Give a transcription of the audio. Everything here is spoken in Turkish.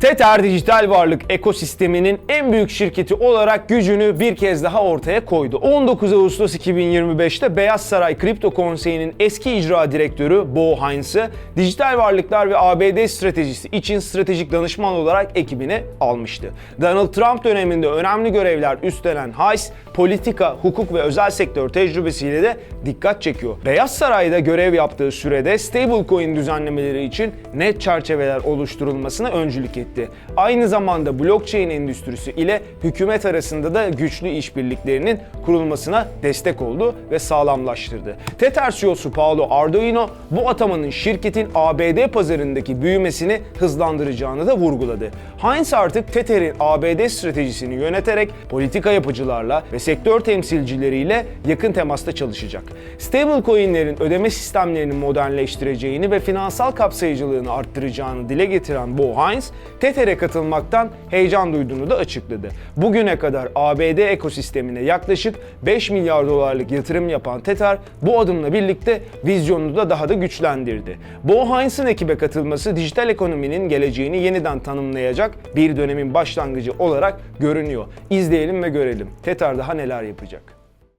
Tether dijital varlık ekosisteminin en büyük şirketi olarak gücünü bir kez daha ortaya koydu. 19 Ağustos 2025'te Beyaz Saray Kripto Konseyi'nin eski icra direktörü Bo Heinz'ı dijital varlıklar ve ABD stratejisi için stratejik danışman olarak ekibine almıştı. Donald Trump döneminde önemli görevler üstlenen Heinz, politika, hukuk ve özel sektör tecrübesiyle de dikkat çekiyor. Beyaz Saray'da görev yaptığı sürede stablecoin düzenlemeleri için net çerçeveler oluşturulmasına öncülük. Aynı zamanda blockchain endüstrisi ile hükümet arasında da güçlü işbirliklerinin kurulmasına destek oldu ve sağlamlaştırdı. Tether CEO'su Paolo Ardoino bu atamanın şirketin ABD pazarındaki büyümesini hızlandıracağını da vurguladı. Heinz artık Tether'in ABD stratejisini yöneterek politika yapıcılarla ve sektör temsilcileriyle yakın temasta çalışacak. Stablecoin'lerin ödeme sistemlerini modernleştireceğini ve finansal kapsayıcılığını arttıracağını dile getiren Bo Heinz, Tether'e katılmaktan heyecan duyduğunu da açıkladı. Bugüne kadar ABD ekosistemine yaklaşık 5 milyar dolarlık yatırım yapan Tether bu adımla birlikte vizyonunu da daha da güçlendirdi. Bo Heinz'ın ekibe katılması dijital ekonominin geleceğini yeniden tanımlayacak bir dönemin başlangıcı olarak görünüyor. İzleyelim ve görelim. Tether daha neler yapacak.